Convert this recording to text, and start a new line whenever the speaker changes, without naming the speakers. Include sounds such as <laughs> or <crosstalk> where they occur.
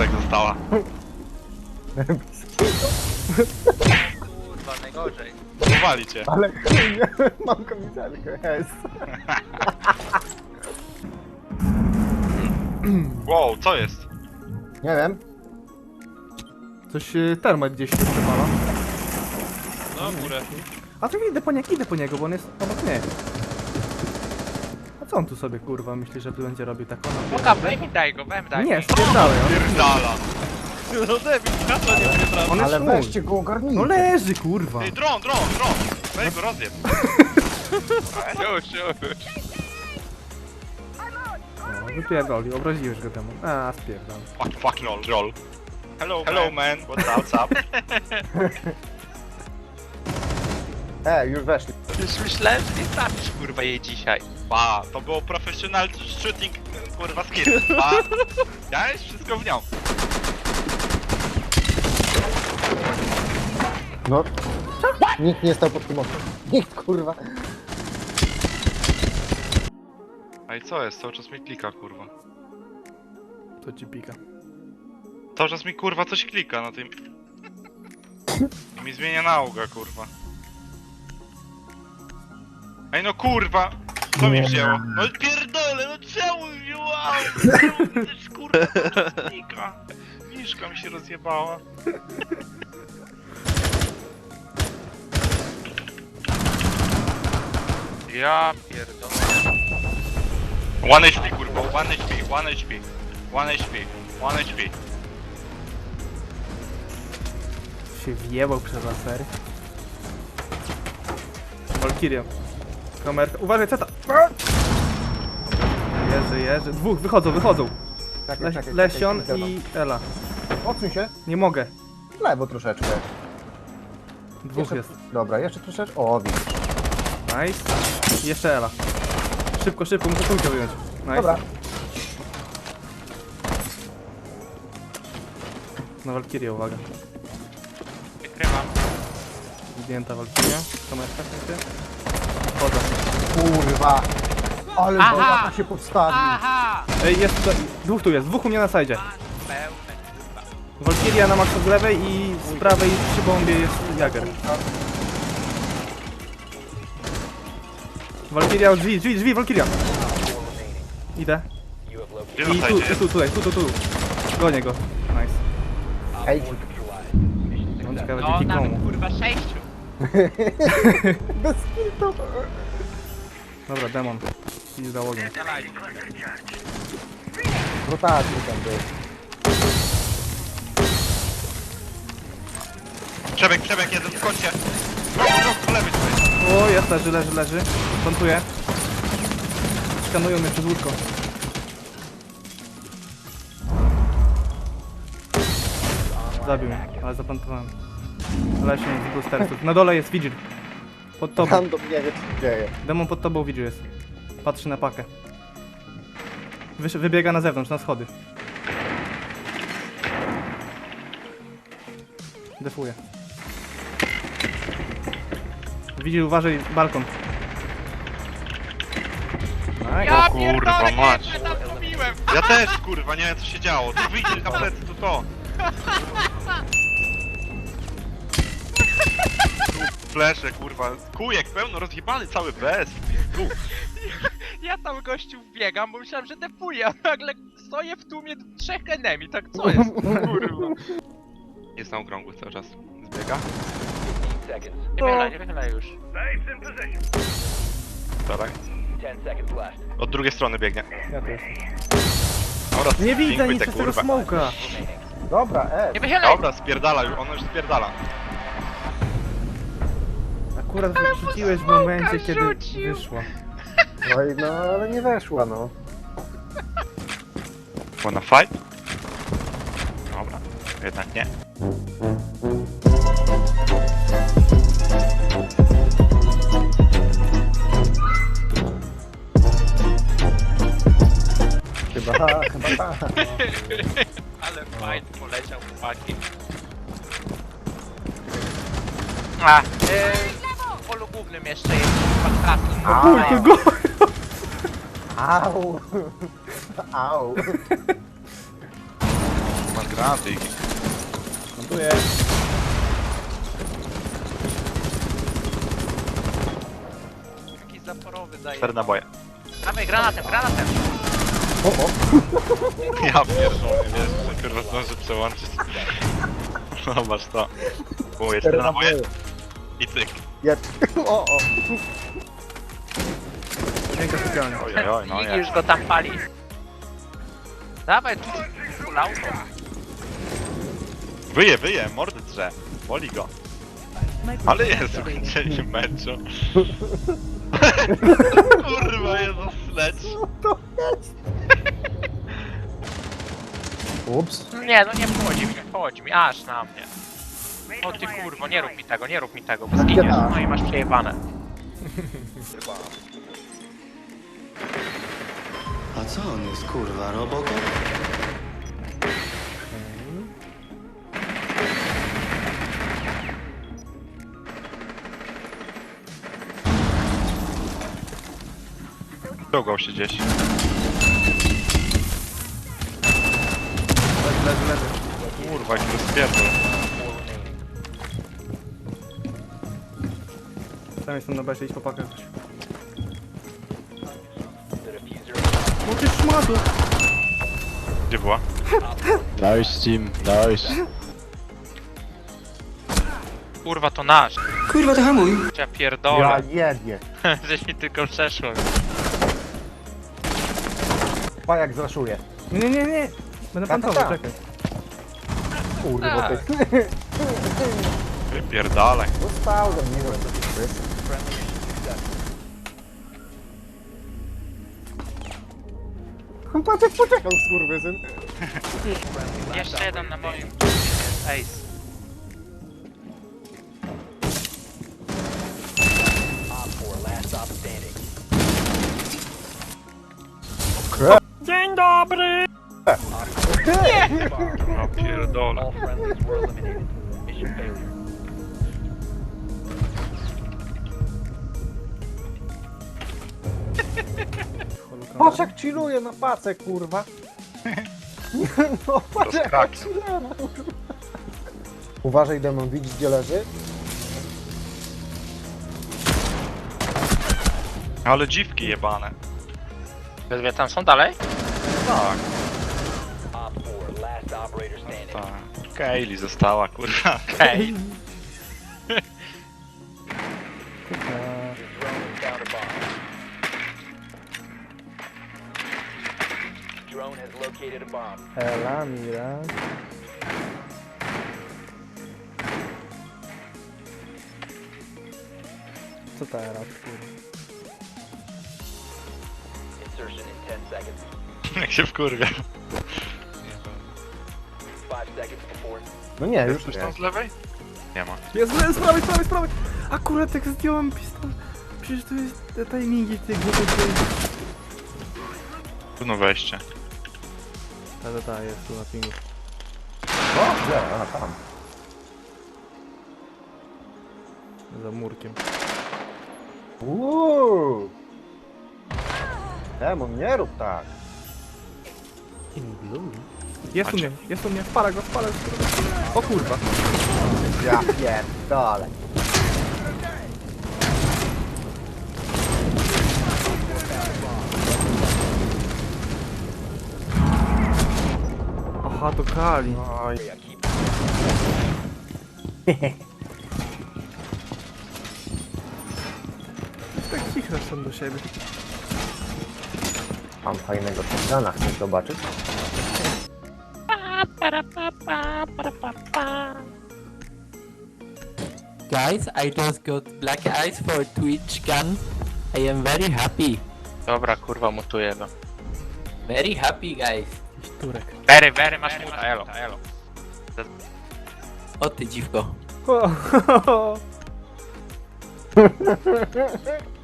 tak została.
Kurwa, najgorzej.
Powali cię.
Ale chuj, <laughs> mam kamizelkę, jest. <laughs>
Wow, co jest?
Nie wiem.
Coś y, termat gdzieś się przepala.
No, górę.
A to idę po niego, idę po niego, bo on jest obok mnie. Co on tu sobie kurwa myśli, że będzie robił tak taką
Oka, weź mi daj go, weź daj
Nie,
mi.
spierdalaj,
Pierdala. No debil, na to nie
on jest
Ale weźcie go ogarnijcie.
No leży kurwa.
Ej, dron, dron, dron. Weź go rozjeb. <laughs>
Już, już.
No, wypierdoli, obraziłeś go temu. A, spierdol.
Fuck, fuck, lol, roll. Hello, Hello man. What's up, what's up? <laughs>
E, już weszli.
Już myślałem, że nie trafisz kurwa jej dzisiaj.
Pa, to było professional shooting, kurwa, skill. Pa. Ja jest wszystko w nią.
No. Nikt nie stał pod tym oknem. Nikt, kurwa.
A i co jest? Cały czas mi klika, kurwa.
To ci pika.
Cały czas mi, kurwa, coś klika na tym. I mi zmienia nauga, kurwa. Ej, no kurwa! Co mi wzięło? No pierdolę, no czemu mi wzięło? Też, kurwa? Miszka mi się rozjebała.
Ja pierdolę.
One HP, kurwa, one HP, one HP, one HP, one HP.
Się wjebał przez lasery. Valkyria. Kamerka. Uważaj, ceta! Jeży, jeży. Dwóch, wychodzą, wychodzą.
Czekaj,
Le
czekaj,
Lesion
czekaj,
i Ela.
Odsuń się.
Nie mogę.
W lewo troszeczkę.
Dwóch
Jeszcze-
jest.
Dobra, jeszcze troszeczkę. O, widzisz.
Nice. I Jeszcze Ela. Szybko, szybko, muszę trójkę wyjąć. Nice.
Dobra.
Na Valkyrię, uwaga.
Wykrywam.
Zdjęta Valkyria. Kamerka, Chodzę.
Kurwa. Ale
Aha.
Aha. się podstawił.
Aha!
Ej, jest tutaj. Dwóch tu jest, dwóch u mnie na sajdzie.
Pełne kurwa.
Valkyria na maksa z lewej i z prawej przy bombie jest Jager. Valkyria, drzwi, drzwi, drzwi, Valkyria. Idę.
Gdzie
I tu, i tu, tutaj, tu, tu, tu. Gonię go. Nice.
Ej,
On ciekawe
No,
dzięki
nawet
komu.
kurwa sześciu. <laughs>
bez kitu.
Dobra, demon. I za ogień.
Rotacji tam był.
Przebieg, przebieg, jeden w kącie. Po lewej tutaj.
O, jest, leży, leży, leży. Plantuję. Skanują mnie przez łódko. Zabił mnie, ale zaplantowałem. Lesie z boostersów. Na dole jest Vigil. Pod tobą.
Random nie wie, co się dzieje.
Demon pod tobą Vigil jest. Patrzy na pakę. Wysz, wybiega na zewnątrz, na schody. Defuje. Vigil, uważaj, balkon. Nice.
Ja
kurwa,
pierdolę,
mać.
tam.
Ja też, kurwa, nie wiem co się działo. Tu wyjdzie na plecy, to to. <laughs> Flesze, kurwa. Kujek pełno rozjebany cały bez. Tu. <laughs>
Ja tam gościu wbiegam, bo myślałem, że depuję, a nagle stoję w tłumie trzech enemy, tak co jest? Kurwa.
Jest na okrągły cały czas. Zbiega.
Nie wychylaj, nie wychylaj już.
Staraj. Od drugiej strony biegnie.
Ja też.
Dobra,
Nie widzę nic przez tego
kurwa.
smoka.
Dobra, e.
Nie wychylaj!
Dobra, spierdala już, ono już spierdala.
Akurat wyrzuciłeś w momencie, kiedy
rzucił.
wyszło.
No i no, ale nie weszła, no.
Wanna fight? Dobra, jednak nie.
Chyba, chyba tak. No. <laughs>
Ale fight poleciał chłopaki. A, w głównym jeszcze jest.
Chuj, to go!
Au. Au.
granaty.
Montuję.
Jakiś zaporowy daje.
Cztery naboje.
Dawaj granatem, granatem!
O, o. <laughs>
Ja pierdolę, wiesz, że kurwa zdążę przełączyć. Zobacz to. Było jeszcze
Cztery
naboje
naboje.
i
Jest. <laughs> O, o.
Piękna specjalnie.
Oj, oj, oj, no
Nikt już go tam pali. Dawaj, tu kulał.
Wyje, wyje, mordy drze. Boli go. Ale <laughs> jest, ukończenie meczu. Kurwa, Jezus, leć.
Ups.
Nie, no nie wchodzi mi, nie wchodzi mi, aż na mnie. O ty kurwo, nie rób mi tego, nie rób mi tego, bo zginiesz, no i masz przejebane. <laughs>
A co on jest, kurwa, robokop?
Czołgał się gdzieś.
Leży, leży, leży.
Kurwa, jaki rozpierdol.
Tam jestem na besie, idź po pakę ktoś. O ty szmatu!
Gdzie była?
Nice team, nice.
Kurwa, to nasz.
Kurwa, to hamuj!
Ja
Ja
pierdolę,
jebie. <laughs>
żeś mi tylko przeszło.
Pajak zraszuje.
Nie, nie, nie, nie! Będę
Tam,
pantował,
tam.
czekaj.
Kurwa, ty. <laughs>
Wypierdalaj.
Został do mnie, co ty jest. Patrz, poczekał, skurwysyn. <laughs>
Jeszcze jeden na moim. Jest Ace.
Ja pierdolę.
Patrz jak chilluje na pacę, kurwa. <laughs> No, patrz jak chilluje, kurwa. Uważaj, demon, widzisz gdzie leży?
Ale dziwki jebane.
Dwie tam są dalej?
Tak. Tak. Kaylee została, kurwa. <laughs>
Hej.
Ela, mira. Co teraz, kurwa? <laughs>
Jak się wkurwia.
No nie, już
Coś
nie.
tam z lewej? Nie ma.
Jest, jest, z prawej, z prawej, z prawej! Akurat jak zdjąłem pistolet. Przecież to jest te timingi tych GTG.
Trudno wejście.
Ta, ta, ta, jest tu na pingu.
O, gdzie? A, tam.
Za murkiem.
Uuu. Demon, nie rób tak.
Jest u mnie, jest u mnie, spala go, spala go. O kurwa.
Ja pierdolę.
Aha, to Kali.
Oj. <laughs>
Tak cicho są do siebie.
Mam fajnego shotguna, chcesz zobaczyć?
Guys, I just got black eyes for Twitch gun. I am very happy.
Dobra, kurwa, mutuję go.
Very happy, guys.
Turek.
Very, very, masz muta, elo, elo.
O ty dziwko.
O, <laughs>